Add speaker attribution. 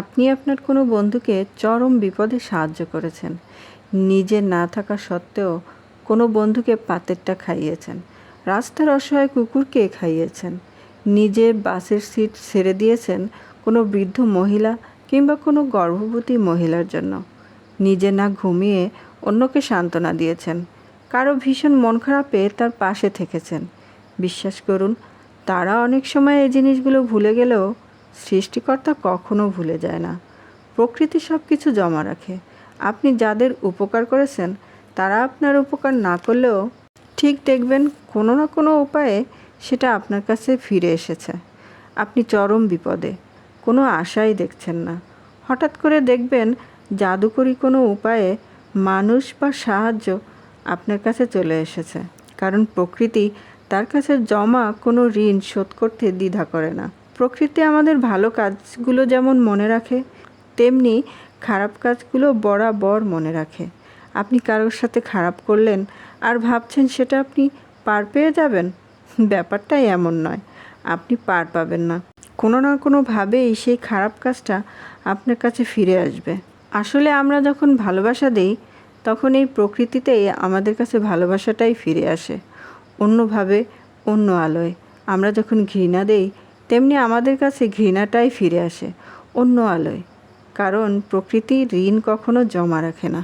Speaker 1: আপনি আপনার কোনো বন্ধুকে চরম বিপদে সাহায্য করেছেন। নিজে না থাকা সত্ত্বেও কোনো বন্ধুকে পাতেরটা খাইয়েছেন। রাস্তার অসহায় কুকুরকে খাইয়েছেন। নিজে বাসের সিট ছেড়ে দিয়েছেন কোনো বৃদ্ধ মহিলা কিংবা কোনো গর্ভবতী মহিলার জন্য। নিজে না ঘুমিয়ে অন্যকে সান্ত্বনা দিয়েছেন। কারও ভীষণ মন খারাপে তার পাশে থেকেছেন। বিশ্বাস করুন, তারা অনেক সময় এই জিনিসগুলো ভুলে গেলেও সৃষ্টিকর্তা কখনো ভুলে যায় না। প্রকৃতি সব কিছু জমা রাখে। আপনি যাদের উপকার করেছেন, তারা আপনার উপকার না করলেও ঠিক দেখবেন কোনো না কোনো উপায়ে সেটা আপনার কাছে ফিরে এসেছে। আপনি চরম বিপদে, কোনো আশাই দেখছেন না। হঠাৎ করে দেখবেন জাদুকরি কোনো উপায়ে মানুষ বা সাহায্য আপনার কাছে চলে এসেছে। কারণ প্রকৃতি তার কাছে জমা কোনো ঋণ শোধ করতে দ্বিধা করে না। প্রকৃতি আমাদের ভালো কাজগুলো যেমন মনে রাখে, তেমনি খারাপ কাজগুলো বরাবর মনে রাখে। আপনি কারোর সাথে খারাপ করলেন আর ভাবছেন সেটা আপনি পার পেয়ে যাবেন? ব্যাপারটাই এমন নয়। আপনি পার পাবেন না। কোনো না কোনোভাবেই সেই খারাপ কাজটা আপনার কাছে ফিরে আসবে। আসলে আমরা যখন ভালোবাসা দিই, তখন এই প্রকৃতিতেই আমাদের কাছে ভালোবাসাটাই ফিরে আসে। অন্যভাবে, অন্য আলোয়। আমরা যখন ঘৃণা দেই তেমনি আমাদের কাছে ঘৃণাটাই ফিরে আসে, অন্য আলোয়। কারণ প্রকৃতি ঋণ কখনো জমা রাখে না।